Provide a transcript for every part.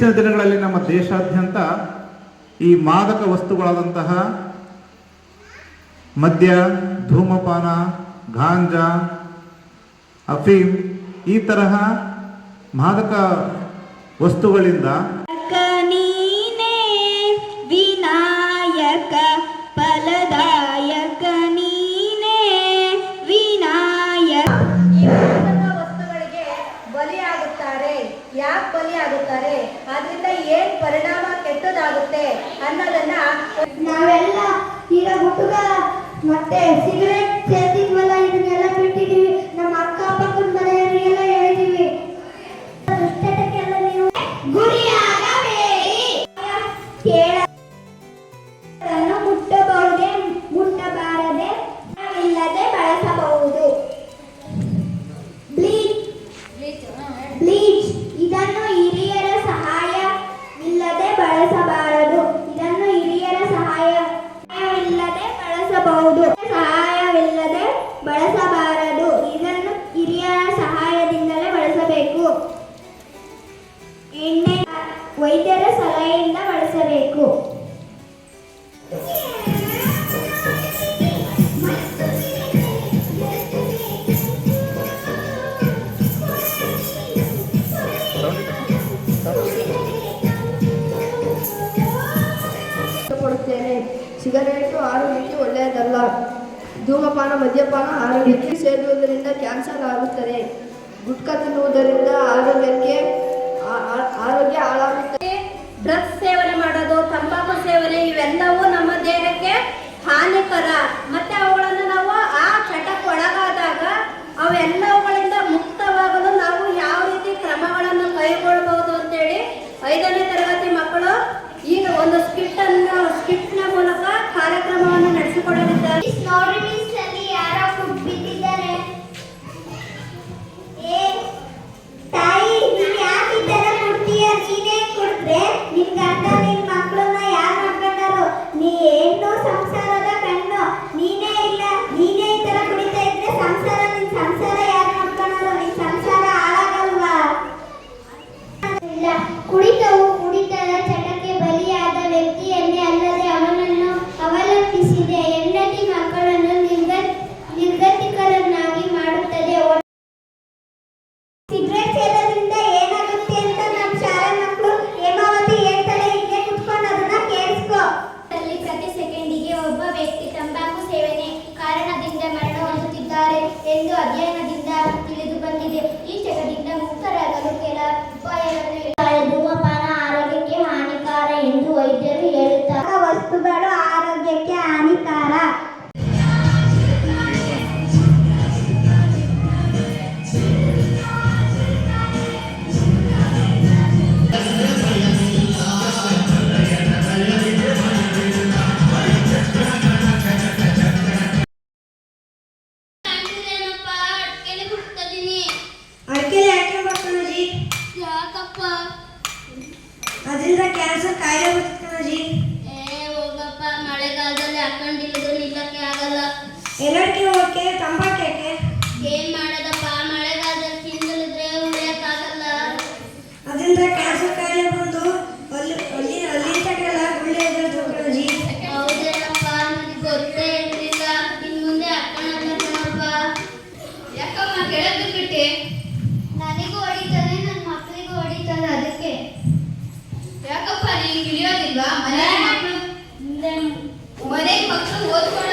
ಇತ್ತೀಚಿನ ದಿನಗಳಲ್ಲಿ ನಮ್ಮ ದೇಶಾದ್ಯಂತ ಈ ಮಾದಕ ವಸ್ತುಗಳಾದಂತಹ ಮದ್ಯ, ಧೂಮಪಾನ, ಗಾಂಜಾ, ಅಫೀಮ್ ಈ ತರಹ ಮಾದಕ ವಸ್ತುಗಳಿಂದ ವಿನಾಯಕ ಮತ್ತೆ ಸಿಗರೇಟ್ ಸೇರ್ತಿದ್ವಲ್ಲ ಇಷ್ಟಪಡುತ್ತೇನೆ ಸಿಗರೇಟು ಆರೋಗ್ಯಕ್ಕೆ ಒಳ್ಳೆಯದಲ್ಲ. ಧೂಮಪಾನ, ಮದ್ಯಪಾನ ಆರೋಗ್ಯಕ್ಕೆ ಸೇರುವುದರಿಂದ ಕ್ಯಾನ್ಸರ್ ಆಗುತ್ತದೆ. ಗುಟ್ಕಾ ತಿನ್ನುವುದರಿಂದ ಆರೋಗ್ಯಕ್ಕೆ ಆರೋಗ್ಯ ಹಾಳಾಗುತ್ತದೆ. ಡ್ರಗ್ಸ್ ಸೇವನೆ ಮಾಡೋದು, ತಂಬಾಕು ಸೇವನೆ, ಇವೆಲ್ಲವೂ ನಮ್ಮ ದೇಹಕ್ಕೆ ಹಾನಿಕರ. ಮತ್ತೆ ಅವುಗಳನ್ನು ನಾವು ಆ ಚಟಕ್ಕೆ ಒಳಗಾದಾಗ ಅವೆಲ್ಲವುಗಳಿಂದ ಮುಕ್ತವಾಗಲು ನಾವು ಯಾವ ರೀತಿ ಕ್ರಮಗಳನ್ನು ಕೈಗೊಳ್ಳಬಹುದು ಅಂತೇಳಿ ಐದನೇ ತರಗತಿ ಮಕ್ಕಳು ಈಗ ಒಂದು ಸ್ಕಿಟ್ ಅನ್ನು ಸ್ಕಿಟ್ನ ಮೂಲಕ ಕಾರ್ಯಕ್ರಮವನ್ನು ನಡೆಸಿಕೊಡಲಿದ್ದಾರೆ. ಇಲ್ಲ. ಕುಡಿತವು ಕುಡಿತದ ಚಟಕ್ಕೆ ಬಲಿಯಾದ ವ್ಯಕ್ತಿಯನ್ನೇ ಅಲ್ಲದೆ ಯಾಕಪ್ಪ ಅದರಿಂದ ಕ್ಯಾನ್ಸರ್ ಕಾಯಿಲೆ ಬರ್ತಾನಜಿ ಏ ಹೋಗಪ್ಪ ಮಳೆಗಾಲದಲ್ಲಿ ಹಾಕೊಂಡಿಲ್ಲದು ನಿಲ್ಲಕ್ಕೆ ಆಗಲ್ಲ ಎಲ್ಲರಿಗೆ ಓಕೆ ತಂಬಾಕು ಇಳಿಯೋದಿಲ್ವಾ ಮನೆ ಮಕ್ಕಳು ಮನೆ ಮಕ್ಕಳು ಓದ್ಕೊಂಡೋಗಿದ್ದಾರೆ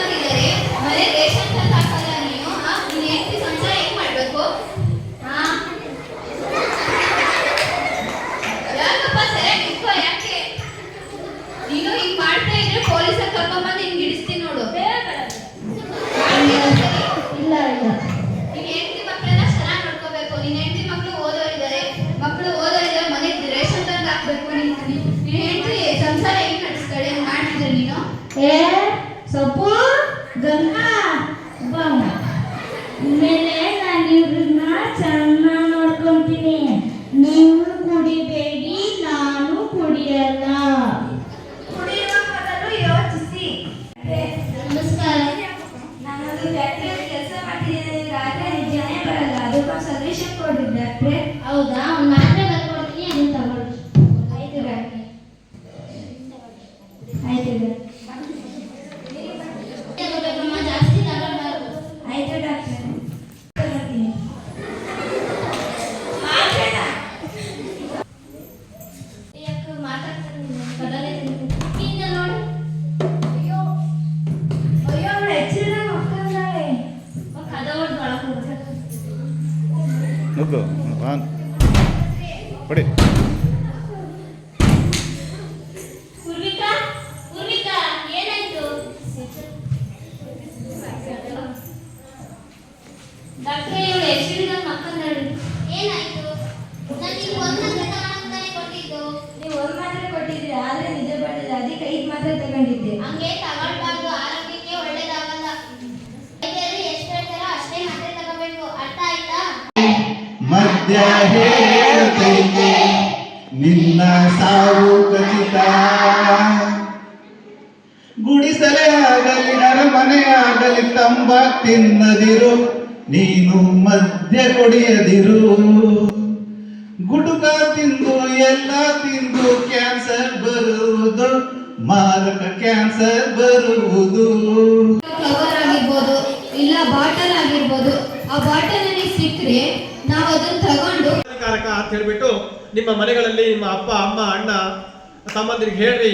ಗಂಗಾ ಬಮ್ ನಾನು ಇವ್ರನ್ನ ಚೆನ್ನಾಗಿ ನೋಡ್ಕೊತೀನಿ ಕುಡಿಬೇಡಿ ನಾನು ಕುಡಿಯಲ್ಲ. ಕುಡಿಯುವ ಯೋಚಿಸಿ. ನಮಸ್ಕಾರ. ನಾನು ಕೆಲಸ ಮಾಡ್ತಿದ್ದೀನಿ. ರಾತ್ರಿ ನಿಜನೇ ಬರಲ್ಲ. ಅದಕ್ಕೊಂದು ಸೊಲ್ಯೂಷನ್ ಹೌದಾ? ಮಾತ್ರ ಬರ್ಕೊಡ್ತೀನಿ ಅದನ್ನ ತಗೊಳ್ಳಿ. ಆಯ್ತು ಆಯ್ತು ಮಕ್ಕಂದಳು ಏನಾಯ್ತು? ನಾನು ನೀವು ಒಂದು ಮಾತ್ರೆ ತಗೊಂಡಂತಾನೆ ಕೊಟ್ಟಿದ್ದು. ನೀವು ಒಂದು ಮಾತ್ರೆ ಕೊಟ್ಟಿದ್ರಿ ಆದ್ರೆ ನಿಜ ಬರಲಿಲ್ಲ ಅದಕ್ಕೆ ಐದು ಮಾತ್ರ ತಗೊಂಡಿದ್ದೆ. ಹಂಗೆ ಮಧ್ಯ ಹೇಳ್ತೈತೆ ನಿನ್ನ ಸಾವು ಖಚಿತ. ಗುಡಿಸಲೇ ಆಗಲಿ ಅರಮನೆ ಆಗಲಿ ತಂಬ ತಿನ್ನದಿರು, ನೀನು ಮದ್ಯ ಕೊಡಿಯದಿರು. ಗುಡುಕ ತಿಂದು, ಎಲ್ಲ ತಿಂದು ಕ್ಯಾನ್ಸರ್ ಬರುವುದು, ಮಾರಕ ಕ್ಯಾನ್ಸರ್ ಬರುವುದು. ನಿಮ್ಮ ಮನೆಗಳಲ್ಲಿ ನಿಮ್ಮ ಅಪ್ಪ ಅಮ್ಮ ಅಣ್ಣ ತಮ್ಮಂದಿರಿಗೆ ಹೇಳ್ರಿ.